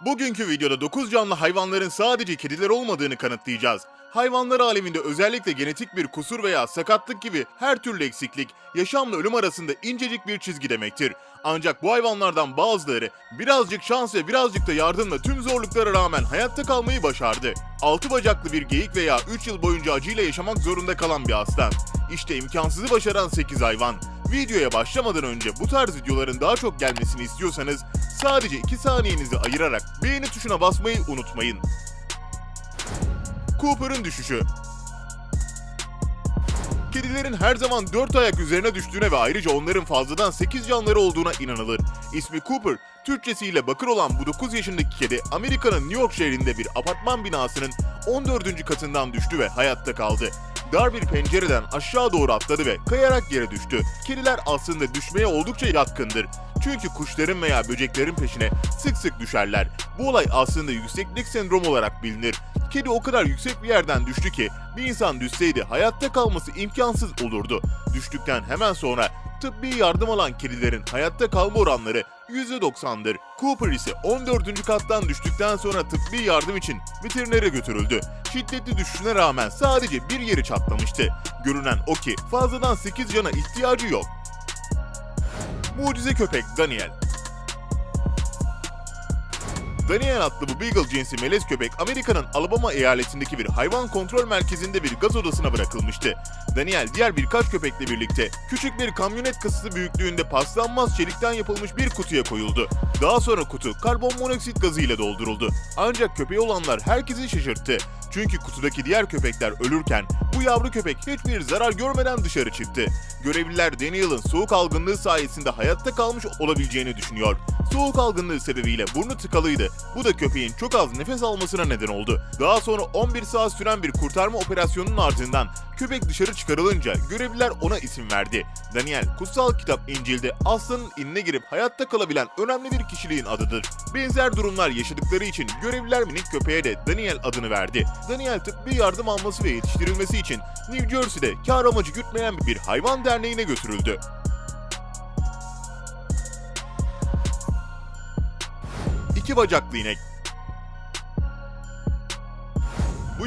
Bugünkü videoda 9 canlı hayvanların sadece kediler olmadığını kanıtlayacağız. Hayvanlar aleminde özellikle genetik bir kusur veya sakatlık gibi her türlü eksiklik yaşamla ölüm arasında incecik bir çizgi demektir. Ancak bu hayvanlardan bazıları birazcık şans ve birazcık da yardımla tüm zorluklara rağmen hayatta kalmayı başardı. 6 bacaklı bir geyik veya 3 yıl boyunca acıyla yaşamak zorunda kalan bir aslan. İşte imkansızı başaran 8 hayvan. Videoya başlamadan önce bu tarz videoların daha çok gelmesini istiyorsanız sadece 2 saniyenizi ayırarak beğeni tuşuna basmayı unutmayın. Cooper'ın düşüşü Kedilerin her zaman dört ayak üzerine düştüğüne ve ayrıca onların fazladan 8 canları olduğuna inanılır. İsmi Cooper, Türkçesiyle bakır olan bu 9 yaşındaki kedi Amerika'nın New York şehrinde bir apartman binasının 14. katından düştü ve hayatta kaldı. Dar bir pencereden aşağı doğru atladı ve kayarak yere düştü. Kediler aslında düşmeye oldukça yatkındır. Çünkü kuşların veya böceklerin peşine sık sık düşerler. Bu olay aslında yükseklik sendromu olarak bilinir. Kedi o kadar yüksek bir yerden düştü ki bir insan düşseydi hayatta kalması imkansız olurdu. Düştükten hemen sonra tıbbi yardım alan kedilerin hayatta kalma oranları %90'dır. Cooper ise 14. kattan düştükten sonra tıbbi yardım için veterinere götürüldü. Şiddetli düşüşüne rağmen sadece bir yeri çatlamıştı. Görünen o ki fazladan 8 cana ihtiyacı yok. Mucize köpek Daniel Daniel adlı bu Beagle cinsi melez köpek Amerika'nın Alabama eyaletindeki bir hayvan kontrol merkezinde bir gaz odasına bırakılmıştı. Daniel diğer birkaç köpekle birlikte küçük bir kamyonet kasası büyüklüğünde paslanmaz çelikten yapılmış bir kutuya koyuldu. Daha sonra kutu karbon monoksit gazı ile dolduruldu. Ancak köpeği olanlar herkesi şaşırttı. Çünkü kutudaki diğer köpekler ölürken bu yavru köpek hiçbir zarar görmeden dışarı çıktı. Görevliler Daniel'ın soğuk algınlığı sayesinde hayatta kalmış olabileceğini düşünüyor. Soğuk algınlığı sebebiyle burnu tıkalıydı. Bu da köpeğin çok az nefes almasına neden oldu. Daha sonra 11 saat süren bir kurtarma operasyonunun ardından köpek dışarı çıkarılınca görevliler ona isim verdi. Daniel, kutsal kitap İncil'de aslanın inine girip hayatta kalabilen önemli bir kişiliğin adıdır. Benzer durumlar yaşadıkları için görevliler minik köpeğe de Daniel adını verdi. Daniel tıbbi yardım alması ve yetiştirilmesi için New Jersey'de kar amacı gütmeyen bir hayvan derneğine götürüldü. İki bacaklı inek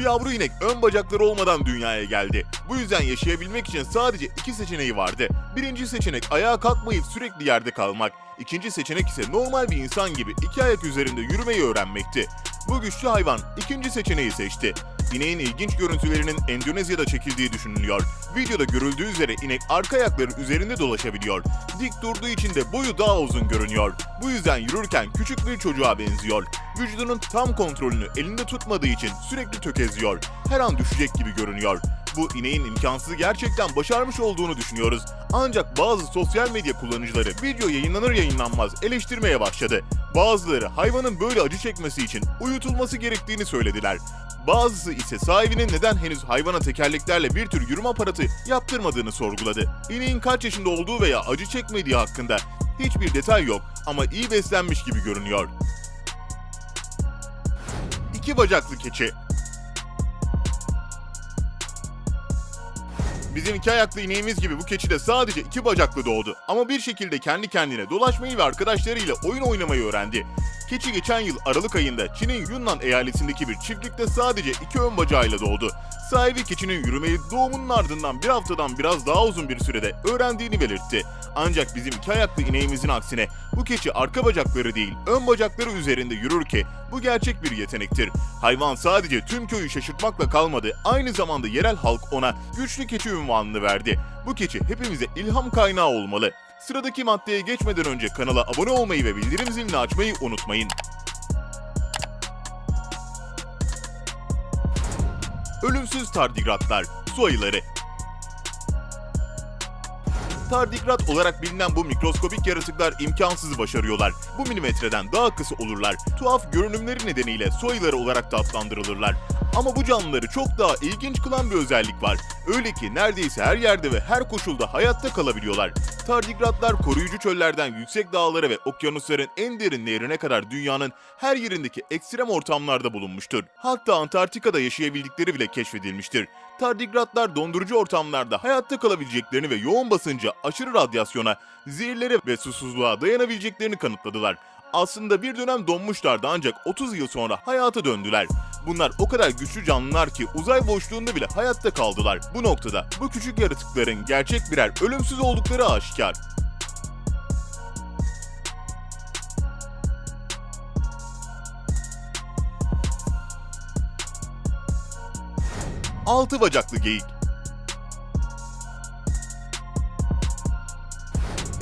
bu yavru inek ön bacakları olmadan dünyaya geldi. Bu yüzden yaşayabilmek için sadece iki seçeneği vardı. Birinci seçenek ayağa kalkmayıp sürekli yerde kalmak. İkinci seçenek ise normal bir insan gibi iki ayak üzerinde yürümeyi öğrenmekti. Bu güçlü hayvan ikinci seçeneği seçti. İneğin ilginç görüntülerinin Endonezya'da çekildiği düşünülüyor. Videoda görüldüğü üzere inek arka ayakları üzerinde dolaşabiliyor. Dik durduğu için de boyu daha uzun görünüyor. Bu yüzden yürürken küçük bir çocuğa benziyor. Vücudunun tam kontrolünü elinde tutmadığı için sürekli tökezliyor. Her an düşecek gibi görünüyor. Bu ineğin imkansızı gerçekten başarmış olduğunu düşünüyoruz. Ancak bazı sosyal medya kullanıcıları video yayınlanır yayınlanmaz eleştirmeye başladı. Bazıları hayvanın böyle acı çekmesi için uyutulması gerektiğini söylediler. Bazısı ise sahibinin neden henüz hayvana tekerleklerle bir tür yürüme aparatı yaptırmadığını sorguladı. İneğin kaç yaşında olduğu veya acı çekmediği hakkında hiçbir detay yok ama iyi beslenmiş gibi görünüyor. İki bacaklı keçi Bizim iki ayaklı ineğimiz gibi bu keçi de sadece iki bacaklı doğdu. Ama bir şekilde kendi kendine dolaşmayı ve arkadaşlarıyla oyun oynamayı öğrendi. Keçi geçen yıl Aralık ayında Çin'in Yunnan eyaletindeki bir çiftlikte sadece iki ön bacağıyla doğdu. Sahibi keçinin yürümeyi doğumunun ardından bir haftadan biraz daha uzun bir sürede öğrendiğini belirtti. Ancak bizim iki ayaklı ineğimizin aksine bu keçi arka bacakları değil ön bacakları üzerinde yürür ki bu gerçek bir yetenektir. Hayvan sadece tüm köyü şaşırtmakla kalmadı aynı zamanda yerel halk ona güçlü keçi ünvanını verdi. Bu keçi hepimize ilham kaynağı olmalı. Sıradaki maddeye geçmeden önce kanala abone olmayı ve bildirim zilini açmayı unutmayın. Ölümsüz tardigratlar, su ayıları. Tardigrat olarak bilinen bu mikroskobik yaratıklar imkansızı başarıyorlar. Bu milimetreden daha kısa olurlar. Tuhaf görünümleri nedeniyle su ayıları olarak da adlandırılırlar. Ama bu canlıları çok daha ilginç kılan bir özellik var. Öyle ki neredeyse her yerde ve her koşulda hayatta kalabiliyorlar. Tardigratlar koruyucu çöllerden yüksek dağlara ve okyanusların en derin nehrine kadar dünyanın her yerindeki ekstrem ortamlarda bulunmuştur. Hatta Antarktika'da yaşayabildikleri bile keşfedilmiştir. Tardigratlar dondurucu ortamlarda hayatta kalabileceklerini ve yoğun basınca, aşırı radyasyona, zehirlere ve susuzluğa dayanabileceklerini kanıtladılar. Aslında bir dönem donmuşlardı ancak 30 yıl sonra hayata döndüler. Bunlar o kadar güçlü canlılar ki uzay boşluğunda bile hayatta kaldılar. Bu noktada bu küçük yaratıkların gerçek birer ölümsüz oldukları aşikar. Altı bacaklı geyik.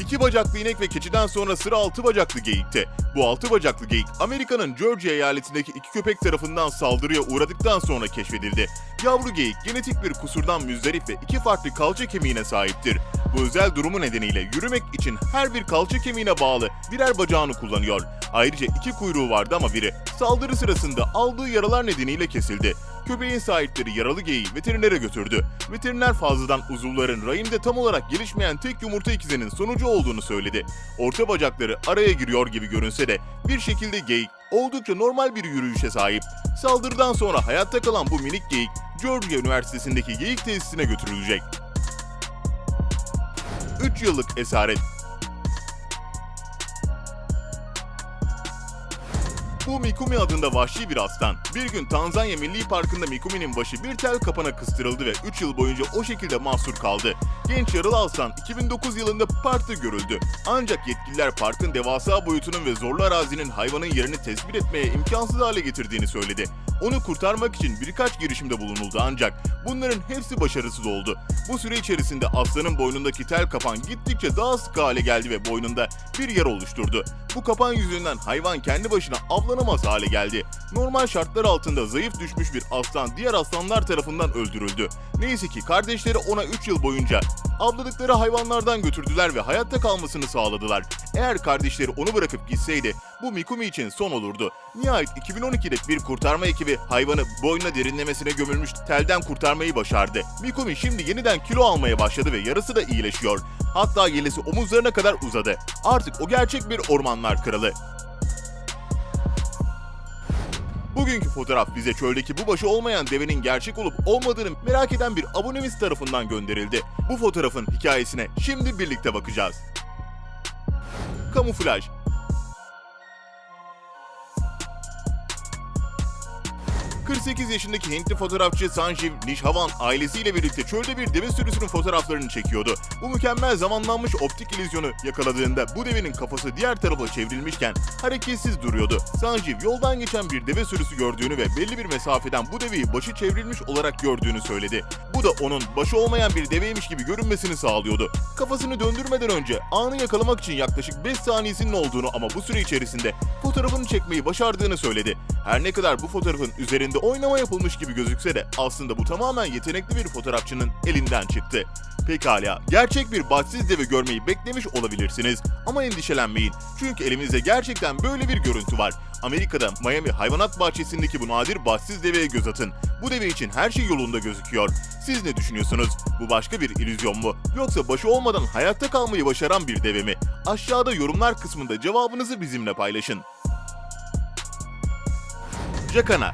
İki bacaklı inek ve keçiden sonra sıra altı bacaklı geyikte. Bu altı bacaklı geyik Amerika'nın Georgia eyaletindeki iki köpek tarafından saldırıya uğradıktan sonra keşfedildi. Yavru geyik genetik bir kusurdan müzdarip ve iki farklı kalça kemiğine sahiptir. Bu özel durumu nedeniyle yürümek için her bir kalça kemiğine bağlı birer bacağını kullanıyor. Ayrıca iki kuyruğu vardı ama biri saldırı sırasında aldığı yaralar nedeniyle kesildi. Köpeğin sahipleri yaralı geyiği veterinere götürdü. Veteriner fazladan uzuvların rahimde tam olarak gelişmeyen tek yumurta ikizinin sonucu olduğunu söyledi. Orta bacakları araya giriyor gibi görünse de bir şekilde geyik oldukça normal bir yürüyüşe sahip. Saldırıdan sonra hayatta kalan bu minik geyik Georgia Üniversitesi'ndeki geyik tesisine götürülecek. 3 yıllık esaret Bu Mikumi adında vahşi bir aslan. Bir gün Tanzanya Milli Parkı'nda Mikumi'nin başı bir tel kapana kıstırıldı ve 3 yıl boyunca o şekilde mahsur kaldı. Genç yaralı aslan 2009 yılında parkta görüldü. Ancak yetkililer parkın devasa boyutunun ve zorlu arazinin hayvanın yerini tespit etmeye imkansız hale getirdiğini söyledi. Onu kurtarmak için birkaç girişimde bulunuldu ancak bunların hepsi başarısız oldu. Bu süre içerisinde aslanın boynundaki tel kapan gittikçe daha sık hale geldi ve boynunda bir yara oluşturdu. Bu kapan yüzünden hayvan kendi başına avlanamaz hale geldi. Normal şartlar altında zayıf düşmüş bir aslan diğer aslanlar tarafından öldürüldü. Neyse ki kardeşleri ona 3 yıl boyunca avladıkları hayvanlardan götürdüler ve hayatta kalmasını sağladılar. Eğer kardeşleri onu bırakıp gitseydi bu Mikumi için son olurdu. Nihayet 2012'de bir kurtarma ekibi hayvanı boynuna derinlemesine gömülmüş telden kurtarmayı başardı. Mikumi şimdi yeniden kilo almaya başladı ve yarısı da iyileşiyor. Hatta yelesi omuzlarına kadar uzadı. Artık o gerçek bir ormanlar kralı. Bugünkü fotoğraf bize çöldeki bu başı olmayan devenin gerçek olup olmadığını merak eden bir abonemiz tarafından gönderildi. Bu fotoğrafın hikayesine şimdi birlikte bakacağız. Kamuflaj ...48 yaşındaki Hintli fotoğrafçı Sanjeev Nishhavan ailesiyle birlikte çölde bir deve sürüsünün fotoğraflarını çekiyordu. Bu mükemmel zamanlanmış optik illüzyonu yakaladığında bu devenin kafası diğer tarafa çevrilmişken hareketsiz duruyordu. Sanjeev yoldan geçen bir deve sürüsü gördüğünü ve belli bir mesafeden bu deveyi başı çevrilmiş olarak gördüğünü söyledi. Bu da onun başı olmayan bir deveymiş gibi görünmesini sağlıyordu. Kafasını döndürmeden önce anı yakalamak için yaklaşık 5 saniyesinin olduğunu ama bu süre içerisinde fotoğrafını çekmeyi başardığını söyledi. Her ne kadar bu fotoğrafın üzerinde oynama yapılmış gibi gözükse de aslında bu tamamen yetenekli bir fotoğrafçının elinden çıktı. Pekala, gerçek bir bahtsız deve görmeyi beklemiş olabilirsiniz ama endişelenmeyin. Çünkü elimizde gerçekten böyle bir görüntü var. Amerika'da Miami Hayvanat Bahçesi'ndeki bu nadir bahtsız deveye göz atın. Bu deve için her şey yolunda gözüküyor. Siz ne düşünüyorsunuz? Bu başka bir illüzyon mu? Yoksa başı olmadan hayatta kalmayı başaran bir deve mi? Aşağıda yorumlar kısmında cevabınızı bizimle paylaşın. Jakana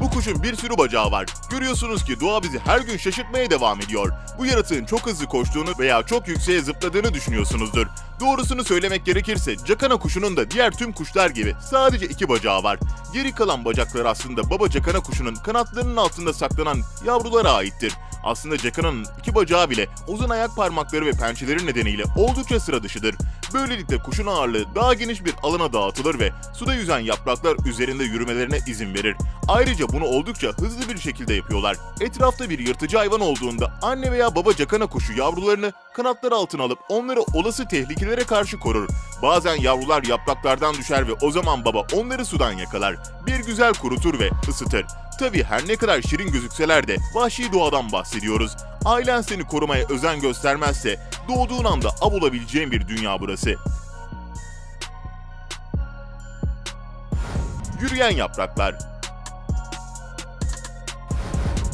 Bu kuşun bir sürü bacağı var. Görüyorsunuz ki doğa bizi her gün şaşırtmaya devam ediyor. Bu yaratığın çok hızlı koştuğunu veya çok yükseğe zıpladığını düşünüyorsunuzdur. Doğrusunu söylemek gerekirse cakana kuşunun da diğer tüm kuşlar gibi sadece iki bacağı var. Geri kalan bacaklar aslında baba cakana kuşunun kanatlarının altında saklanan yavrulara aittir. Aslında cakananın iki bacağı bile uzun ayak parmakları ve pençeleri nedeniyle oldukça sıra dışıdır. Böylelikle kuşun ağırlığı daha geniş bir alana dağıtılır ve suda yüzen yapraklar üzerinde yürümelerine izin verir. Ayrıca bunu oldukça hızlı bir şekilde yapıyorlar. Etrafta bir yırtıcı hayvan olduğunda anne veya baba cakana kuşu yavrularını kanatları altına alıp onları olası tehlikelere karşı korur. Bazen yavrular yapraklardan düşer ve o zaman baba onları sudan yakalar. Bir güzel kurutur ve ısıtır. Tabi her ne kadar şirin gözükseler de vahşi doğadan bahsediyoruz. Ailen seni korumaya özen göstermezse doğduğun anda av olabileceğin bir dünya burası. Yürüyen yapraklar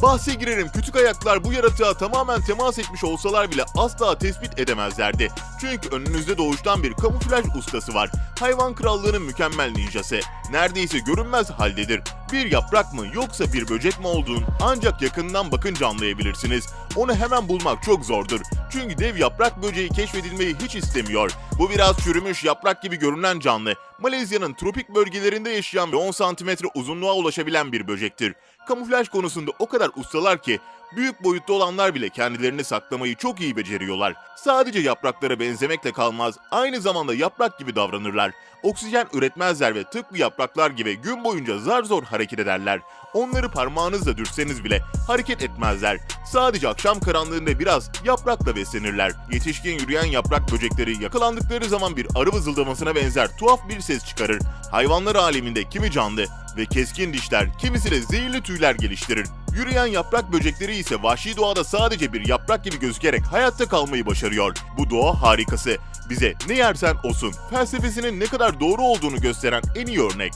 Bahse girerim küçük ayaklar bu yaratığa tamamen temas etmiş olsalar bile asla tespit edemezlerdi. Çünkü önünüzde doğuştan bir kamuflaj ustası var. Hayvan krallığının mükemmel ninjası. Neredeyse görünmez haldedir. Bir yaprak mı yoksa bir böcek mi olduğunu ancak yakından bakınca anlayabilirsiniz. Onu hemen bulmak çok zordur. Çünkü dev yaprak böceği keşfedilmeyi hiç istemiyor. Bu biraz çürümüş yaprak gibi görünen canlı. Malezya'nın tropik bölgelerinde yaşayan ve 10 santimetre uzunluğa ulaşabilen bir böcektir. Kamuflaj konusunda o kadar ustalar ki büyük boyutta olanlar bile kendilerini saklamayı çok iyi beceriyorlar. Sadece yapraklara benzemekle kalmaz, aynı zamanda yaprak gibi davranırlar. Oksijen üretmezler ve tıpkı yapraklar gibi gün boyunca zar zor hareket ederler. Onları parmağınızla dürseniz bile hareket etmezler. Sadece akşam karanlığında biraz yaprakla beslenirler. Yetişkin yürüyen yaprak böcekleri yakalandıkları zaman bir arı vızıldamasına benzer tuhaf bir ses çıkarır. Hayvanlar aleminde kimi canlı ve keskin dişler, kimisi de zehirli tüyler geliştirir. Yürüyen yaprak böcekleri ise vahşi doğada sadece bir yaprak gibi gözükerek hayatta kalmayı başarıyor. Bu doğa harikası. Bize ne yersen olsun felsefesinin ne kadar doğru olduğunu gösteren en iyi örnek.